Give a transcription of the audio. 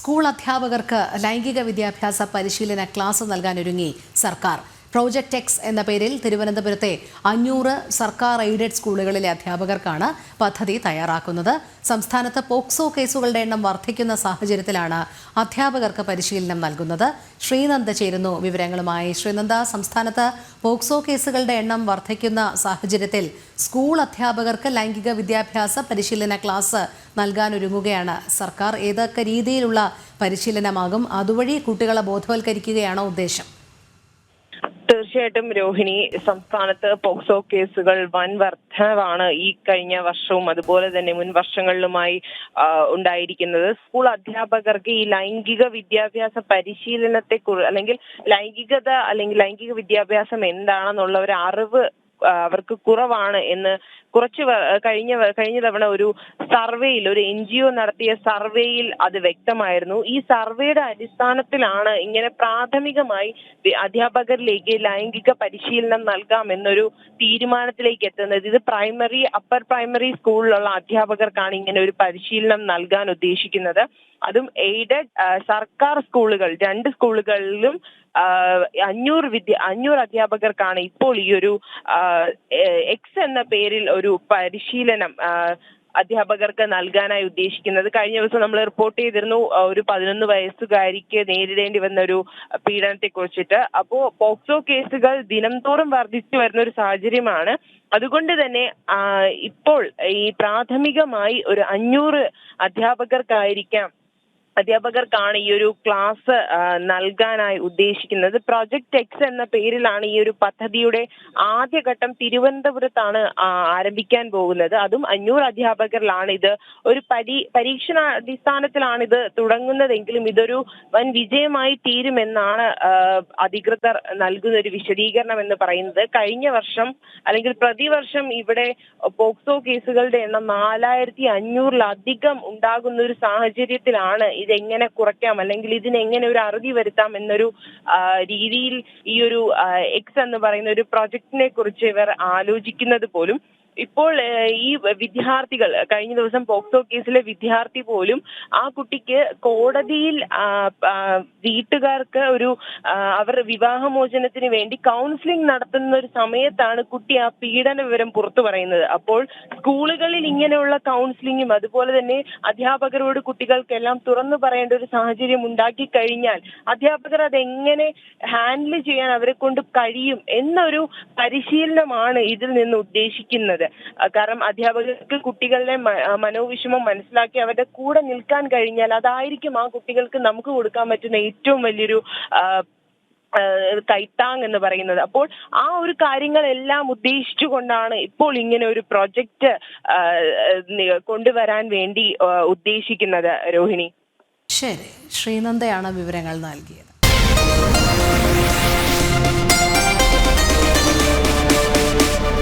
School അധ്യാപകർക്ക് ലൈംഗിക വിദ്യാഭ്യാസ പരിശീലന ക്ലാസ് നൽകാനൊരുങ്ങി സർക്കാർ. പ്രോജക്റ്റ് എക്സ് എന്ന പേരിൽ തിരുവനന്തപുരത്തെ അഞ്ഞൂറ് സർക്കാർ എയ്ഡഡ് സ്കൂളുകളിലെ അധ്യാപകർക്കാണ് പദ്ധതി തയ്യാറാക്കുന്നത്. സംസ്ഥാനത്ത് പോക്സോ കേസുകളുടെ എണ്ണം വർദ്ധിക്കുന്ന സാഹചര്യത്തിലാണ് അധ്യാപകർക്ക് പരിശീലനം നൽകുന്നത്. ശ്രീനന്ദ ചേരുന്നു വിവരങ്ങളുമായി. ശ്രീനന്ദ സംസ്ഥാനത്ത് പോക്സോ കേസുകളുടെ എണ്ണം വർദ്ധിക്കുന്ന സാഹചര്യത്തിൽ സ്കൂൾ അധ്യാപകർക്ക് ലൈംഗിക വിദ്യാഭ്യാസ പരിശീലന ക്ലാസ് നൽകാനൊരുങ്ങുകയാണ്. സർക്കാർ ഏതൊക്കെ രീതിയിലുള്ള പരിശീലനമാകും അതുവഴി കുട്ടികളെ ബോധവൽക്കരിക്കുകയാണോ ഉദ്ദേശം? തീർച്ചയായിട്ടും രോഹിണി സംസ്ഥാനത്ത് പോക്സോ കേസുകൾ വൻ വർധനവാണ് ഈ കഴിഞ്ഞ വർഷവും അതുപോലെ തന്നെ മുൻ വർഷങ്ങളിലുമായി ഉണ്ടായിരിക്കുന്നത്. സ്കൂൾ അധ്യാപകർക്ക് ഈ ലൈംഗിക വിദ്യാഭ്യാസ പരിശീലനത്തെ കുറിച്ച് അല്ലെങ്കിൽ ലൈംഗികത അല്ലെങ്കിൽ ലൈംഗിക വിദ്യാഭ്യാസം എന്താണെന്നുള്ള ഒരു അറിവ് അവർക്ക് കുറവാണ് എന്ന് കുറച്ച് കഴിഞ്ഞ കഴിഞ്ഞ തവണ ഒരു സർവേയിൽ ഒരു എൻ ജി ഒ നടത്തിയ സർവേയിൽ അത് വ്യക്തമായിരുന്നു. ഈ സർവേയുടെ അടിസ്ഥാനത്തിലാണ് ഇങ്ങനെ പ്രാഥമികമായി അധ്യാപകരിലേക്ക് ലൈംഗിക പരിശീലനം നൽകാം എന്നൊരു തീരുമാനത്തിലേക്ക് എത്തുന്നത്. ഇത് പ്രൈമറി അപ്പർ പ്രൈമറി സ്കൂളിലുള്ള അധ്യാപകർക്കാണ് ഇങ്ങനെ ഒരു പരിശീലനം നൽകാൻ ഉദ്ദേശിക്കുന്നത്. അതും എയ്ഡഡ് സർക്കാർ സ്കൂളുകൾ രണ്ട് സ്കൂളുകളിലും അഞ്ഞൂറ് വിദ്യ അഞ്ഞൂറ് അധ്യാപകർക്കാണ് ഇപ്പോൾ ഈ ഒരു എക്സ് എന്ന പേരിൽ ഒരു പരിശീലനം അധ്യാപകർക്ക് നൽകാനായി ഉദ്ദേശിക്കുന്നത്. കഴിഞ്ഞ ദിവസം നമ്മൾ റിപ്പോർട്ട് ചെയ്തിരുന്നു ഒരു പതിനൊന്ന് വയസ്സുകാരിക്ക് നേരിടേണ്ടി വന്ന ഒരു പീഡനത്തെ കുറിച്ചിട്ട് അപ്പോ പോക്സോ കേസുകൾ ദിനംതോറും വർദ്ധിച്ചു വരുന്ന ഒരു സാഹചര്യമാണ്. അതുകൊണ്ട് തന്നെ ഇപ്പോൾ ഈ പ്രാഥമികമായി ഒരു അഞ്ഞൂറ് അധ്യാപകർക്കായിരിക്കാം അധ്യാപകർക്കാണ് ഈ ഒരു ക്ലാസ് നൽകാനായി ഉദ്ദേശിക്കുന്നത്. പ്രൊജക്ട് എക്സ് എന്ന പേരിലാണ് ഈ ഒരു പദ്ധതിയുടെ ആദ്യഘട്ടം തിരുവനന്തപുരത്താണ് ആരംഭിക്കാൻ പോകുന്നത്. അതും അഞ്ഞൂറ് അധ്യാപകരിലാണ് ഇത് ഒരു പരീ പരീക്ഷണാടിസ്ഥാനത്തിലാണ് ഇത് തുടങ്ങുന്നതെങ്കിലും ഇതൊരു വൻ വിജയമായി തീരുമെന്നാണ് അധികൃതർ നൽകുന്ന ഒരു വിശദീകരണം എന്ന് പറയുന്നത്. കഴിഞ്ഞ വർഷം അല്ലെങ്കിൽ പ്രതിവർഷം ഇവിടെ പോക്സോ കേസുകളുടെ എണ്ണം നാലായിരത്തി അഞ്ഞൂറിലധികം ഉണ്ടാകുന്ന ഒരു സാഹചര്യത്തിലാണ് ഇതെങ്ങനെ കുറയ്ക്കാം? അല്ലെങ്കിൽ ഇതിനെങ്ങനെ ഒരു അറുതി വരുത്താം എന്നൊരു രീതിയിൽ ഈ ഒരു എക്സ് എന്ന് പറയുന്ന ഒരു പ്രൊജക്ടിനെ കുറിച്ച് ഇവർ ആലോചിക്കുന്നത് പോലും ഇപ്പോൾ ഈ വിദ്യാർത്ഥികൾ കഴിഞ്ഞ ദിവസം പോക്സോ കേസിലെ വിദ്യാർത്ഥി പോലും ആ കുട്ടിക്ക് കോടതിയിൽ വീട്ടുകാർക്ക് ഒരു അവർ വിവാഹമോചനത്തിന് വേണ്ടി കൗൺസിലിംഗ് നടത്തുന്ന ഒരു സമയത്താണ് കുട്ടി ആ പീഡന വിവരം പുറത്തു പറയുന്നത്. അപ്പോൾ സ്കൂളുകളിൽ ഇങ്ങനെയുള്ള കൗൺസിലിംഗും അതുപോലെ തന്നെ അധ്യാപകരോട് കുട്ടികൾക്കെല്ലാം തുറന്നു പറയേണ്ട ഒരു സാഹചര്യം ഉണ്ടാക്കി കഴിഞ്ഞാൽ അധ്യാപകർ അതെങ്ങനെ ഹാൻഡിൽ ചെയ്യാൻ അവരെ കൊണ്ട് കഴിയും എന്നൊരു പരിശീലനമാണ് ഇതിൽ നിന്ന് ഉദ്ദേശിക്കുന്നത്. ആ, കാരണം അധ്യാപകർക്ക് കുട്ടികളുടെ മനോവിഷമം മനസ്സിലാക്കി അവരുടെ കൂടെ നിൽക്കാൻ കഴിഞ്ഞാൽ അതായിരിക്കും ആ കുട്ടികൾക്ക് നമുക്ക് കൊടുക്കാൻ പറ്റുന്ന ഏറ്റവും വലിയൊരു കൈത്താങ് എന്ന് പറയുന്നത്. അപ്പോൾ ആ ഒരു കാര്യങ്ങളെല്ലാം ഉദ്ദേശിച്ചുകൊണ്ടാണ് ഇപ്പോൾ ഇങ്ങനെ ഒരു പ്രൊജക്ട് കൊണ്ടുവരാൻ വേണ്ടി ഉദ്ദേശിക്കുന്നത് രോഹിണി. ശരി. ശ്രീനന്ദയാണ് വിവരങ്ങൾ നൽകിയത്.